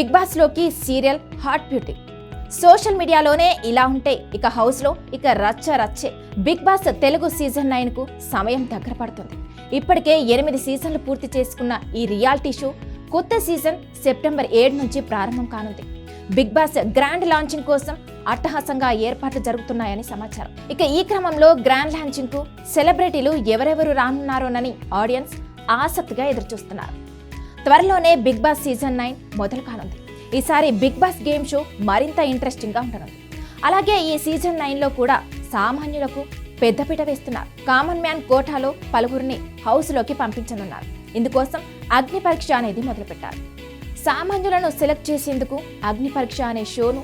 Big బాస్లోకి serial hot beauty. Social మీడియాలోనే ఇలా ఉంటే ఇక హౌస్లో ఇక రచ్చ రచ్చే బిగ్ బాస్ తెలుగు సీజన్ నైన్కు సమయం దగ్గర పడుతుంది. ఇప్పటికే ఎనిమిది సీజన్లు పూర్తి చేసుకున్న ఈ రియాలిటీ షో కొత్త సీజన్ సెప్టెంబర్ ఏడు నుంచి ప్రారంభం కానుంది. బిగ్ బాస్ గ్రాండ్ లాంచింగ్ కోసం అట్టహాసంగా ఏర్పాట్లు జరుగుతున్నాయని సమాచారం. ఇక ఈ క్రమంలో గ్రాండ్ లాంచింగ్కు సెలబ్రిటీలు ఎవరెవరు రానున్నారోనని ఆడియన్స్ ఆసక్తిగా ఎదురుచూస్తున్నారు. త్వరలోనే బిగ్ బాస్ సీజన్ నైన్ మొదలు కానుంది. ఈసారి బిగ్ బాస్ గేమ్ షో మరింత ఇంట్రెస్టింగ్గా ఉండనుంది. అలాగే ఈ సీజన్ నైన్లో కూడా సామాన్యులకు పెద్దపీట వేస్తున్నారు. కామన్ మ్యాన్ కోటాలో పలువురిని హౌస్లోకి పంపించనున్నారు. ఇందుకోసం అగ్ని పరీక్ష అనేది మొదలుపెట్టారు. సామాన్యులను సెలెక్ట్ చేసేందుకు అగ్ని పరీక్ష అనే షోను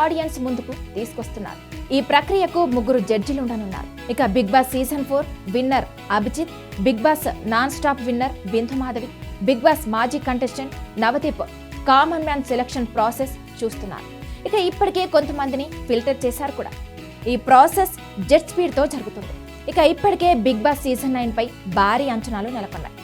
ఆడియన్స్ ముందుకు తీసుకొస్తున్నారు. ఈ ప్రక్రియకు ముగ్గురు జడ్జిలు ఉండనున్నారు. ఇక Bigg Boss season four winner Abhijeet Bigg Boss non stop winner Bindu Madhavi Bigg Boss మాజీ contestant Navdeep common man selection process చూస్తున్నారు. ఇక ఇప్పటికే కొంతమందిని ఫిల్టర్ చేశారు కూడా. ఈ ప్రాసెస్ జెట్ స్పీడ్తో జరుగుతుంది. ఇక ఇప్పటికే బిగ్ బాస్ సీజన్ నైన్పై భారీ అంచనాలు నెలకొన్నాయి.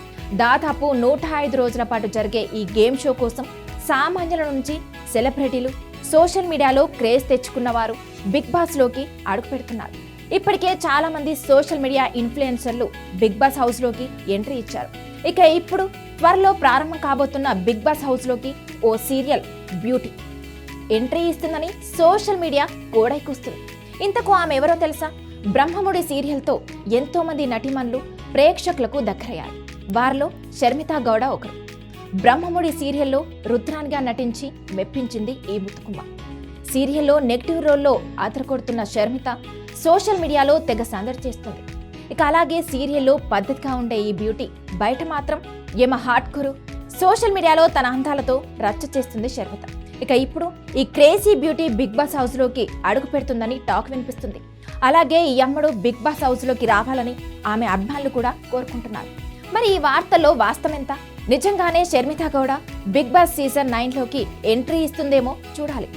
దాదాపు నూట ఐదు రోజుల పాటు జరిగే ఈ గేమ్ షో కోసం సామాన్యుల నుంచి సెలబ్రిటీలు సోషల్ మీడియాలో క్రేజ్ తెచ్చుకున్న వారు బిగ్ బాస్లోకి అడుగు పెడుతున్నారు. ఇప్పటికే చాలామంది సోషల్ మీడియా ఇన్ఫ్లుయెన్సర్లు బిగ్ బాస్ హౌస్లోకి ఎంట్రీ ఇచ్చారు. ఇక ఇప్పుడు త్వరలో ప్రారంభం కాబోతున్న బిగ్ బాస్ హౌస్లోకి ఓ సీరియల్ బ్యూటీ. ఎంట్రీ ఇస్తుందని సోషల్ మీడియా కోడైకూస్తుంది ఇంతకు ఆమె ఎవరో తెలుసా? బ్రహ్మముడి సీరియల్తో ఎంతోమంది నటిమన్లు ప్రేక్షకులకు దగ్గరయ్యారు. వారిలో షర్మితా గౌడ ఒకరు. బ్రహ్మముడి సీరియల్లో రుద్రాన్గా నటించి మెప్పించింది ఈ ముత్తుకుమ్మ. సీరియల్లో నెగిటివ్ రోల్లో అదరకొడుతున్న షర్మిత సోషల్ మీడియాలో తెగ సందడి చేస్తుంది. ఇక అలాగే సీరియల్లో పద్ధతిగా ఉండే ఈ బ్యూటీ బయట మాత్రం యమ హాట్ కురు సోషల్ మీడియాలో తన అందాలతో రచ్చ చేస్తుంది శర్మిత ఇక ఇప్పుడు ఈ క్రేజీ బ్యూటీ బిగ్ బాస్ హౌస్లోకి అడుగు పెడుతుందని టాక్ వినిపిస్తుంది. అలాగే ఈ అమ్మడు బిగ్ బాస్ హౌస్లోకి రావాలని ఆమె అభిమానులు కూడా కోరుకుంటున్నారు. మరి ఈ వార్తల్లో వాస్తవం ఎంత? నిజంగానే Sharmitha Gowda Bigg Boss season నైన్లోకి entry ఇస్తుందేమో చూడాలి.